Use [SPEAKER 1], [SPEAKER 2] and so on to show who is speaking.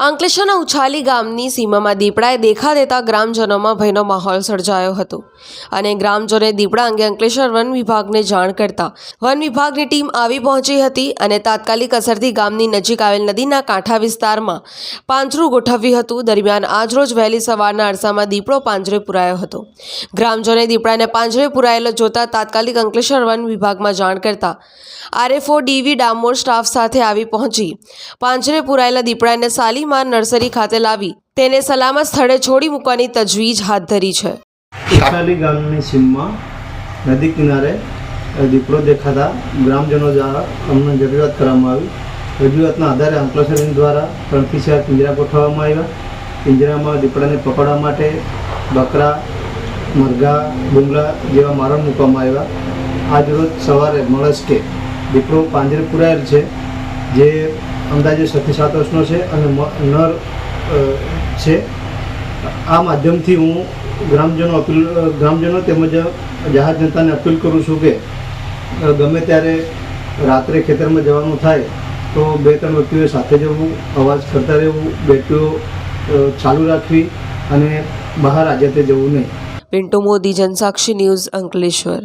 [SPEAKER 1] અંકલેશ્વરના ઉછાલી ગામની સીમામાં દીપડાએ દેખા દેતા ગ્રામજનોમાં ભયનો માહોલ સર્જાયો હતો. અને ગ્રામજનોએ દીપડા અંગે અંકલેશ્વર વન વિભાગને જાણ કરતા વન વિભાગની ટીમ આવી પહોંચી હતી અને તાત્કાલિક અસરથી ગામની નજીક આવેલ નદીના કાંઠા વિસ્તારમાં પાંજરું ગોઠવ્યું હતું. દરમિયાન આજરોજ વહેલી સવારના અરસામાં દીપડો પાંજરે પુરાયો હતો. ગ્રામજનોએ દીપડાને પાંજરે પુરાયેલો જોતા તાત્કાલિક અંકલેશ્વર વન વિભાગમાં જાણ કરતા આરએફઓ ડીવી ડામોર સ્ટાફ સાથે આવી પહોંચી પાંજરે પુરાયેલા દીપડાને શાલીમાર નર્સરી ખાતે લાવી તેને સલામત સ્થળે છોડી મૂકવાની તજવીજ હાથ ધરી છે.
[SPEAKER 2] ઉછાલી ગામની સીમમાં નદી કિનારે દીપડો દેખાતા ગ્રામજનો દ્વારા અમને જરૂરિયાત કરવામાં આવી. રજૂઆતના આધારે અંકલેશ્વરી દ્વારા ત્રણથી ચાર પિંજરા ગોઠવવામાં આવ્યા. પિંજરામાં દીપડાને પકડવા માટે બકરા, મરઘા ડુંગળા જેવા મારણ મૂકવામાં આવ્યા. આજ રોજ સવારે મળસ્કે દીપડો પાંજરે પુરાયેલ છે. જે અંદાજે છથી સાત વર્ષનો છે અને નર છે. આ માધ્યમથી હું ગ્રામજનો અપીલ ગ્રામજનો તેમજ જાહેર જનતાને અપીલ કરું છું કે ગમે ત્યારે રાત્રે ખેતરમાં જવાનું થાય, તો બે ત્રણ વ્યક્તિઓએ સાથે જવું, અવાજ કરતા રહેવું બેટરીઓ ચાલુ રાખવી અને બહાર આજે જવું નહીં.
[SPEAKER 1] પિન્ટુ મોદી, જનસાક્ષી ન્યૂઝ અંકલેશ્વર.